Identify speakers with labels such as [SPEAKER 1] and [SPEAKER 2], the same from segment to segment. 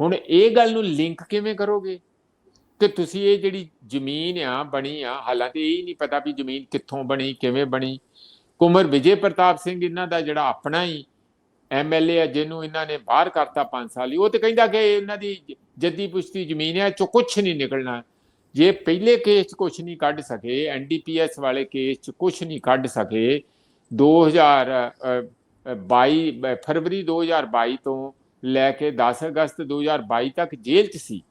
[SPEAKER 1] ਹੁਣ ਇਹ ਗੱਲ ਨੂੰ ਲਿੰਕ ਕਿਵੇਂ ਕਰੋਗੇ? ਕਿ ਤੁਸੀਂ ਇਹ ਜਿਹੜੀ ਜ਼ਮੀਨ ਆ, ਬਣੀ ਆ, ਹਾਲਾਂਕਿ ਇਹ ਨਹੀਂ ਪਤਾ ਵੀ ਜ਼ਮੀਨ ਕਿੱਥੋਂ ਬਣੀ, ਕਿਵੇਂ ਬਣੀ। ਕੁਮਰ ਵਿਜੇ ਪ੍ਰਤਾਪ ਸਿੰਘ ਇਹਨਾਂ ਦਾ ਜਿਹੜਾ ਆਪਣਾ ਹੀ ਐਮਐਲਏ ਆ, ਜਿਹਨੂੰ ਇਹਨਾਂ ਨੇ ਬਾਹਰ ਕਰਤਾ 5 ਸਾਲ ਹੀ ਉਹ ਤੇ ਕਹਿੰਦਾ ਕਿ ਇਹਨਾਂ ਦੀ ਜੱਦੀ ਪੁਸ਼ਤੀ ਜ਼ਮੀਨ ਹੈ ਚੋਂ ਕੁਝ ਨਹੀਂ ਨਿਕਲਣਾ। ਜੇ ਪਹਿਲੇ ਕੇਸ 'ਚ ਕੁਝ ਨਹੀਂ ਕੱਢ ਸਕੇ ਐਨਡੀਪੀਐਸ ਵਾਲੇ ਕੇਸ 'ਚ ਕੁਝ ਨਹੀਂ ਕੱਢ ਸਕੇ 2022 ਬ- ਫਰਵਰੀ 2022 ਤੋਂ ਲੈ ਕੇ 10 ਅਗਸਤ 2022 ਤੱਕ ਜੇਲ੍ਹ 'ਚ ਸੀ।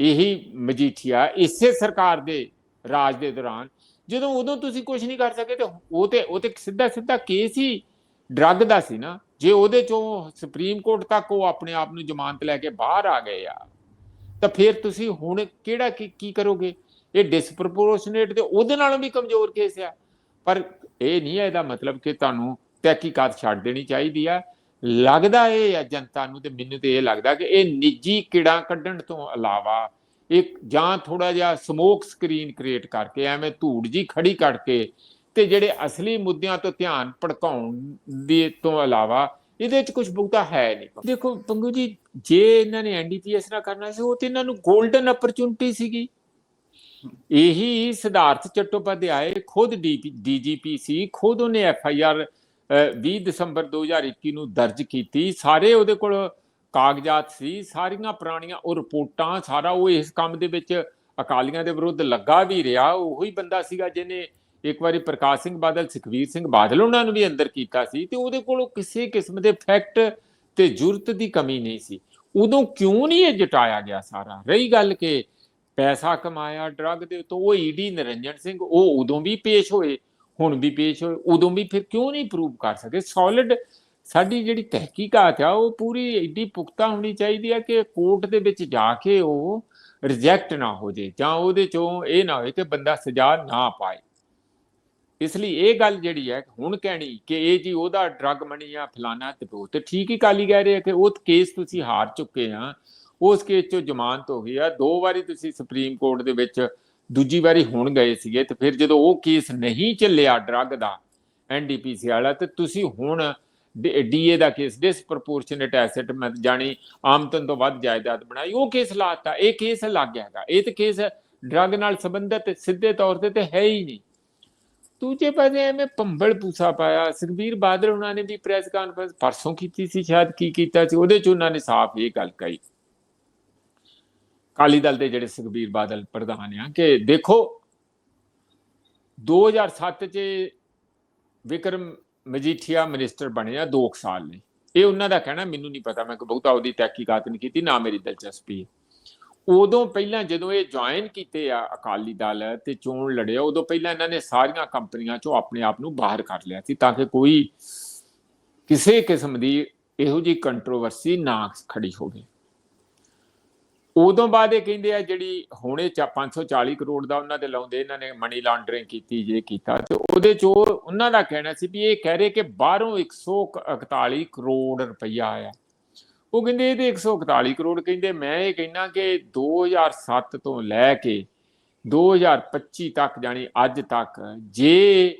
[SPEAKER 1] ਇਹੀ ਮਜੀਠੀਆ ਇਸੇ ਸਰਕਾਰ ਦੇ ਰਾਜ ਦੇ ਦੌਰਾਨ। ਜਦੋਂ ਉਦੋਂ ਤੁਸੀਂ ਕੁਝ ਨਹੀਂ ਕਰ ਸਕੇ ਤੇ ਉਹ ਤੇ ਉਹ ਤੇ ਸਿੱਧਾ ਸਿੱਧਾ ਕੇਸ ਹੀ ਡਰੱਗ ਦਾ ਸੀ ਨਾ। ਜੇ ਉਹਦੇ ਚੋਂ ਸੁਪਰੀਮ ਕੋਰਟ ਤੱਕ ਉਹ ਆਪਣੇ ਆਪ ਨੂੰ ਜ਼ਮਾਨਤ ਲੈ ਕੇ ਬਾਹਰ ਆ ਗਏ ਆ, ਤਾਂ ਫਿਰ ਤੁਸੀਂ ਹੁਣ ਕਿਹੜਾ ਕੀ ਕੀ ਕਰੋਗੇ? ਇਹ ਡਿਸਪ੍ਰੋਪੋਰਸ਼ਨੇਟ ਤੇ ਉਹਦੇ ਨਾਲੋਂ ਵੀ ਕਮਜ਼ੋਰ ਕੇਸ ਆ। ਪਰ ਇਹ ਨਹੀਂ ਹੈ ਇਹਦਾ ਮਤਲਬ ਕਿ ਤੁਹਾਨੂੰ ਤਹਿਕੀਕਾਤ ਛੱਡ ਦੇਣੀ ਚਾਹੀਦੀ ਆ। ਲੱਗਦਾ ਇਹ ਆ ਜਨਤਾ ਨੂੰ ਤੇ ਮੈਨੂੰ ਤੇ ਇਹ ਲੱਗਦਾ ਕਿ ਇਹ ਨਿੱਜੀ ਕਿੜਾ ਕੱਢਣ ਤੋਂ ਇਲਾਵਾ ਇੱਕ ਜਾਂ ਥੋੜਾ ਜਿਹਾ ਸਮੋਕ ਸਕਰੀਨ ਕ੍ਰੀਏਟ ਕਰਕੇ ਐਵੇਂ ਧੂੜ ਜੀ ਖੜੀ ਕਰਕੇ ਤੇ ਜਿਹੜੇ ਅਸਲੀ ਮੁੱਦਿਆਂ ਤੋਂ ਧਿਆਨ ਭੜਕਾਉਣ ਦੇ ਤੋਂ ਇਲਾਵਾ ਇਹਦੇ ਚ ਕੁਝ ਬਹੁਤਾ ਹੈ ਨਹੀਂ। ਦੇਖੋ ਪੰਗੂ ਜੀ, ਜੇ ਇਹਨਾਂ ਨੇ ਐਨਡੀਪੀਐਸ ਨਾਲ ਕਰਨਾ ਸੀ, ਉਹ ਤੇ ਇਹਨਾਂ ਨੂੰ 골ਡਨ ਓਪਰਚੁਨਿਟੀ ਸੀਗੀ। ਇਹੀ ਸਿਧਾਰਥ ਚੱਟੋਪਾਧਿਆਏ ਖੁਦ ਡੀਜੀਪੀ ਸੀ, ਖੁਦ ਉਹਨੇ ਐਫ ਆਈ ਆਰ 20 ਦਸੰਬਰ 2021 ਨੂੰ ਦਰਜ ਕੀਤੀ। ਸਾਰੇ ਉਹਦੇ ਕੋਲ ਕਾਗਜ਼ਾਤ ਸੀ। ਸਾਰੀਆਂ ਪੁਰਾਣੀਆਂ ਉਹ ਰਿਪੋਰਟਾਂ, ਸਾਰਾ ਉਹ ਇਸ ਕੰਮ ਦੇ ਵਿੱਚ ਅਕਾਲੀਆਂ ਦੇ ਵਿਰੁੱਧ ਲੱਗਾ ਵੀ ਰਿਹਾ। ਉਹੀ ਬੰਦਾ ਸੀਗਾ ਜਿਹਨੇ ਇੱਕ ਵਾਰੀ ਪ੍ਰਕਾਸ਼ ਸਿੰਘ ਬਾਦਲ ਸੁਖਵੀਰ ਸਿੰਘ ਬਾਦਲ ਉਹਨਾਂ ਨੂੰ ਵੀ ਅੰਦਰ ਕੀਤਾ ਸੀ ਤੇ ਉਹਦੇ ਕੋਲ ਕਿਸੇ ਕਿਸਮ ਦੇ ਫੈਕਟ ਤੇ ਜੁਰਤ ਦੀ ਕਮੀ ਨਹੀਂ ਸੀ। ਉਦੋਂ ਕਿਉਂ ਨਹੀਂ ਇਹ ਜਟਾਇਆ ਗਿਆ ਸਾਰਾ? ਰਹੀ ਗੱਲ ਕਿ ਪੈਸਾ ਕਮਾਇਆ, ਡਰੱਗ ਦੇ ਤੋਂ ਉਹ ਈਡੀ ਨਿਰੰਜਨ ਸਿੰਘ ਉਹ ਉਦੋਂ ਵੀ ਪੇਸ਼ ਹੋਏ। ਹੁਣ ਵੀ ਪੇਸ਼ ਹੋਏ, ਉਦੋਂ ਵੀ ਫਿਰ ਕਿਉਂ ਨਹੀਂ ਪ੍ਰੂਵ ਕਰ ਸਕੇ? ਸੋਲਿਡ ਸਾਡੀ ਜਿਹੜੀ ਤਹਿਕੀਕਾਤ ਆ, ਉਹ ਪੂਰੀ ਏਡੀ ਪੁਖਤਾ ਹੋਣੀ ਚਾਹੀਦੀ ਆ ਕਿ ਕੋਰਟ ਦੇ ਵਿੱਚ ਜਾ ਕੇ ਉਹ ਰਿਜੈਕਟ ਨਾ ਹੋ ਜੇ ਜਾਂ ਉਹਦੇ ਚੋਂ ਇਹ ਨਾ ਹੋਏ ਕਿ ਬੰਦਾ ਸਜ਼ਾ ਨਾ ਪਾਏ। ਇਸ ਲਈ ਇਹ ਗੱਲ ਜਿਹੜੀ ਹੈ, ਹੁਣ ਕਹਿਣੀ ਕਿ ਇਹ ਜੀ ਉਹਦਾ ਡਰੱਗ ਮਣੀ ਆ ਫਲਾਣਾ ਤੇ ਉਹ ਤੇ ਠੀਕ ਹੀ ਕਾਲੀ ਕਹਿ ਰਹੇ ਆ ਕਿ ਉਹ ਕੇਸ ਤੁਸੀਂ ਹਾਰ ਚੁੱਕੇ ਆ, ਉਸ ਕੇਸ ਚੋਂ ਜ਼ਮਾਨਤ ਹੋ ਗਈ ਆ, ਦੋ ਵਾਰੀ ਤੁਸੀਂ ਸੁਪਰੀਮ ਕੋਰਟ ਦੇ ਵਿੱਚ ਦੂਜੀ ਵਾਰੀ ਹੁਣ ਗਏ ਸੀਗੇ ਤੇ ਫਿਰ ਜਦੋਂ ਉਹ ਕੇਸ ਨਹੀਂ ਚੱਲਿਆ ਡਰੱਗ ਦਾ ਐਨਡੀਪੀਸੀ ਵਾਲਾ, ਤੇ ਤੁਸੀਂ ਹੁਣ ਡੀਏ ਦਾ ਕੇਸ ਡਿਸਪ੍ਰੋਪੋਰਸ਼ਨੇਟ ਐਸੈਟ ਮੈਂ ਜਾਣੀ ਆਮਦਨ ਤੋਂ ਵੱਧ ਜਾਇਦਾਦ ਬਣਾਈ, ਉਹ ਕੇਸ ਲਾਤਾ, ਇਹ ਕੇਸ ਲੱਗ ਗਿਆ ਇਹ ਤੇ ਕੇਸ ਡਰੱਗ ਨਾਲ ਸੰਬੰਧਿਤ ਸਿੱਧੇ ਤੌਰ ਤੇ ਤੇ ਹੈ ਹੀ ਨਹੀਂ। ਦੂਜੇ ਪਾਸੇ ਐਵੇਂ ਪੰਬਲ ਪੂਸਾ ਪਾਇਆ, ਸੁਖਬੀਰ ਬਾਦਲ ਉਹਨਾਂ ਨੇ ਵੀ ਪ੍ਰੈਸ ਕਾਨਫਰੰਸ ਪਰਸੋਂ ਕੀਤੀ ਸੀ, ਸ਼ਾਇਦ ਕੀ ਕੀਤਾ ਸੀ, ਉਹਦੇ ਚ ਉਹਨਾਂ ਨੇ ਸਾਫ਼ ਇਹ ਗੱਲ ਕਹੀ। ਕਾਲੀ ਦਲ ਦੇ ਜਿਹੜੇ ਸੁਖਬੀਰ ਬਾਦਲ ਪ੍ਰਧਾਨ ਆ ਕਿ ਦੇਖੋ 2007 ਚ ਵਿਕਰਮ ਮਜੀਠੀਆ ਮਿਨਿਸਟਰ ਬਣੇ ਆ 2 ਸਾਲ ਲਈ। ਇਹ ਉਹਨਾਂ ਦਾ ਕਹਿਣਾ, ਮੈਨੂੰ ਨਹੀਂ ਪਤਾ, ਮੈਂ ਕੋਈ ਬਹੁਤਾ ਉਹਦੀ ਤਹਿਕੀਕਾਤ ਨਹੀਂ ਕੀਤੀ, ਨਾ ਮੇਰੀ ਦਿਲਚਸਪੀ। ਉਦੋਂ ਪਹਿਲਾਂ ਜਦੋਂ ਇਹ ਜੁਆਇਨ ਕੀਤੇ ਆ ਅਕਾਲੀ ਦਲ ਤੇ ਚੋਣ ਲੜਿਆ, ਉਦੋਂ ਪਹਿਲਾਂ ਇਹਨਾਂ ਨੇ ਸਾਰੀਆਂ ਕੰਪਨੀਆਂ ਚੋਂ ਆਪਣੇ ਆਪ ਨੂੰ ਬਾਹਰ ਕਰ ਲਿਆ ਸੀ ਤਾਂ ਕਿ ਕੋਈ ਕਿਸੇ ਕਿਸਮ ਦੀ ਇਹੋ ਜੀ ਕੰਟਰੋਵਰਸੀ ਨਾ ਖੜੀ ਹੋਵੇ। ਉਦੋਂ ਬਾਅਦ ਇਹ ਕਹਿੰਦੇ ਆ ਜਿਹੜੀ ਹੁਣੇ ਚਾ 540 ਕਰੋੜ ਦਾ ਉਹਨਾਂ ਦੇ ਲਾਉਂਦੇ, ਇਹਨਾਂ ਨੇ ਮਨੀ ਲਾਂਡਰਿੰਗ ਕੀਤੀ, ਜੇ ਕੀਤਾ, ਤੇ ਉਹਦੇ ਚੋਂ ਉਹਨਾਂ ਦਾ ਕਹਿਣਾ ਸੀ ਵੀ ਇਹ ਕਹਿ ਰਹੇ ਕਿ ਬਾਹਰੋਂ 141 ਕਰੋੜ ਰੁਪਈਆ ਆਇਆ। ਉਹ ਕਹਿੰਦੇ ਇਹਦੇ 141 ਕਰੋੜ ਕਹਿੰਦੇ, ਮੈਂ ਇਹ ਕਹਿਣਾ ਕਿ 2007 ਤੋਂ ਲੈ ਕੇ 2025 ਤੱਕ ਜਾਨੀ ਅੱਜ ਤੱਕ, ਜੇ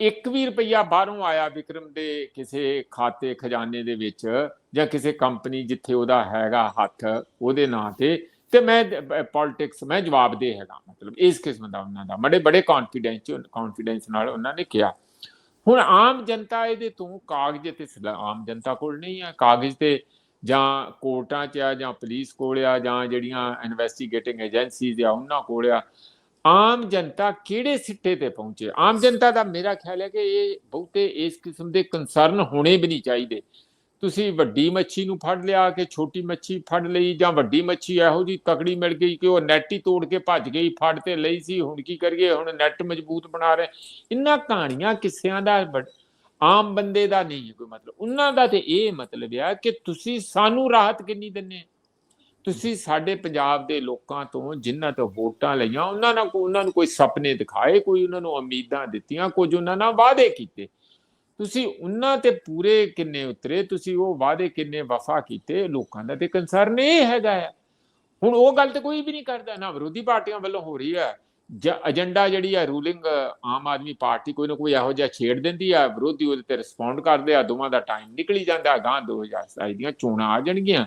[SPEAKER 1] ਇੱਕ ਵੀ ਰੁਪਈਆ ਬਾਹਰੋਂ ਆਇਆ ਵਿਕਰਮ ਦੇ ਕਿਸੇ ਖਾਤੇ ਖਜ਼ਾਨੇ ਦੇ ਵਿੱਚ ਜਾਂ ਕਿਸੇ ਕੰਪਨੀ ਜਿੱਥੇ ਉਹਦਾ ਹੈਗਾ ਹੱਥ ਉਹਦੇ ਨਾਂ ਤੇ ਤੇ ਮੈਂ ਪੋਲਿਟਿਕਸ ਮੈਂ ਜਵਾਬ ਦੇ ਹੈਗਾ, ਮਤਲਬ ਇਸ ਕਿਸਮ ਦਾ ਉਹਨਾਂ ਦਾ, ਬੜੇ ਬੜੇ ਕੌਨਫੀਡੈਂਸ ਕੌਨਫੀਡੈਂਸ ਨਾਲ ਉਹਨਾਂ ਨੇ ਕਿਹਾ। ਹੁਣ ਆਮ ਜਨਤਾ ਇਹਦੇ ਤੋਂ ਕਾਗਜ਼ ਤੇ ਸਲਾ- ਆਮ ਜਨਤਾ ਕੋਲ ਨਹੀਂ ਆ, ਕਾਗਜ਼ ਤੇ ਜਾਂ ਕੋਰਟਾਂ 'ਚ ਆ ਜਾਂ ਪੁਲਿਸ ਕੋਲ ਆ ਜਾਂ ਜਿਹੜੀਆਂ ਇਨਵੈਸਟੀਗੇਟਿੰਗ ਏਜੰਸੀਜ਼ ਆ ਉਹਨਾਂ ਕੋਲ ਆ ਆਮ ਜਨਤਾ ਕਿਹੜੇ ਸਿੱਟੇ ਤੇ ਪਹੁੰਚੇ? ਆਮ ਜਨਤਾ ਦਾ ਮੇਰਾ ਖਿਆਲ ਹੈ ਕਿ ਇਹ ਬਹੁਤੇ ਇਸ ਕਿਸਮ ਦੇ ਕੰਸਰਨ ਹੋਣੇ ਵੀ ਨਹੀਂ ਚਾਹੀਦੇ। ਤੁਸੀਂ ਵੱਡੀ ਮੱਛੀ ਨੂੰ ਫੜ ਲਿਆ ਕਿ ਛੋਟੀ ਮੱਛੀ ਫੜ ਲਈ ਜਾਂ ਵੱਡੀ ਮੱਛੀ ਇਹੋ ਜੀ ਤਕੜੀ ਮਿਲ ਗਈ ਕਿ ਉਹ ਨੈਟ ਹੀ ਤੋੜ ਕੇ ਭੱਜ ਗਈ, ਫੜ ਤੇ ਲਈ ਸੀ, ਹੁਣ ਕੀ ਕਰੀਏ? ਹੁਣ ਨੈਟ ਮਜ਼ਬੂਤ ਬਣਾ ਰਹੇ। ਇਹਨਾਂ ਕਹਾਣੀਆਂ ਕਿੱਸਿਆਂ ਦਾ ਬੜ- ਆਮ ਬੰਦੇ ਦਾ ਨਹੀਂ ਕੋਈ ਮਤਲਬ। ਉਹਨਾਂ ਦਾ ਤੇ ਇਹ ਮਤਲਬ ਆ ਕਿ ਤੁਸੀਂ ਸਾਨੂੰ ਰਾਹਤ ਕਿੰਨੀ ਦਿੰਨੇ ਤੁਸੀਂ ਸਾਡੇ ਪੰਜਾਬ ਦੇ ਲੋਕਾਂ ਤੋਂ ਜਿਨ੍ਹਾਂ ਤੋਂ ਵੋਟਾਂ ਲਈਆਂ, ਉਹਨਾਂ ਨਾਲ ਉਹਨਾਂ ਨੂੰ ਕੋਈ ਸੁਪਨੇ ਦਿਖਾਏ, ਕੋਈ ਉਹਨਾਂ ਨੂੰ ਉਮੀਦਾਂ ਦਿੱਤੀਆਂ, ਕੁਝ ਉਹਨਾਂ ਨਾਲ ਵਾਅਦੇ ਕੀਤੇ। ਤੁਸੀਂ ਉਹਨਾਂ ਤੇ ਪੂਰੇ ਕਿੰਨੇ ਉਤਰੇ, ਤੁਸੀਂ ਉਹ ਵਾਅਦੇ ਕਿੰਨੇ ਵਫਾ ਕੀਤੇ ਲੋਕਾਂ ਦਾ ਤੇ ਕੰਸਰਨ ਇਹ ਹੈਗਾ ਆ। ਹੁਣ ਉਹ ਗੱਲ ਤੇ ਕੋਈ ਵੀ ਨਹੀਂ ਕਰਦਾ, ਨਾ ਵਿਰੋਧੀ ਪਾਰਟੀਆਂ ਵੱਲੋਂ ਹੋ ਰਹੀ ਹੈ ਜ- ਏਜੰਡਾ ਜਿਹੜੀ ਆ ਰੂਲਿੰਗ ਆਮ ਆਦਮੀ ਪਾਰਟੀ ਕੋਈ ਨਾ ਕੋਈ ਇਹੋ ਜਿਹਾ ਛੇੜ ਦਿੰਦੀ ਆ, ਵਿਰੋਧੀ ਉਹਦੇ ਤੇ ਰਿਸਪੌਂਡ ਕਰਦੇ ਆ, ਦੋਵਾਂ ਦਾ ਟਾਈਮ ਨਿਕਲੀ ਜਾਂਦਾ ਗਾਂ 2027 ਦੀਆਂ ਚੋਣਾਂ ਆ ਜਾਣਗੀਆਂ।